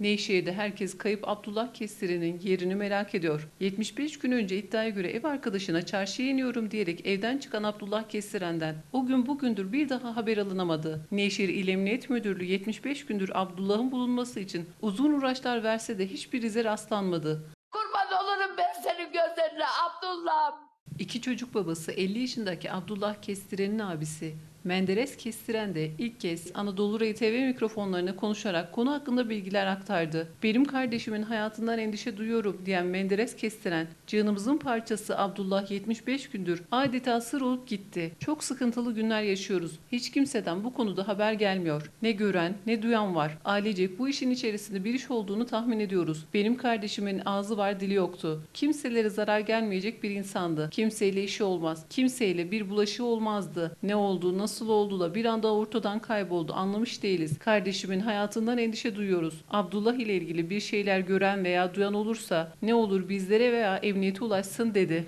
Nevşehir'de herkes kayıp Abdullah Kestiri'nin yerini merak ediyor. 75 gün önce iddiaya göre ev arkadaşına çarşıya iniyorum diyerek evden çıkan Abdullah Kestiren'den o gün bugündür bir daha haber alınamadı. Nevşehir İl Emniyet Müdürlüğü 75 gündür Abdullah'ın bulunması için uzun uğraşlar verse de hiçbir ize rastlanmadı. Kurban olurum ben senin gözlerine Abdullah'ım. İki çocuk babası 50 yaşındaki Abdullah Kestiren'in abisi Menderes Kestiren de ilk kez Anadolu RTV mikrofonlarına konuşarak konu hakkında bilgiler aktardı. Benim kardeşimin hayatından endişe duyuyorum diyen Menderes Kestiren, canımızın parçası Abdullah 75 gündür adeta sır olup gitti. Çok sıkıntılı günler yaşıyoruz. Hiç kimseden bu konuda haber gelmiyor. Ne gören ne duyan var. Ailecek bu işin içerisinde bir iş olduğunu tahmin ediyoruz. Benim kardeşimin ağzı var dili yoktu. Kimselere zarar gelmeyecek bir insandı. Kimseyle işi olmaz. Kimseyle bir bulaşı olmazdı. Ne oldu, nasıl oldu da bir anda ortadan kayboldu anlamış değiliz. Kardeşimin hayatından endişe duyuyoruz. Abdullah ile ilgili bir şeyler gören veya duyan olursa ne olur bizlere veya emniyete ulaşsın dedi.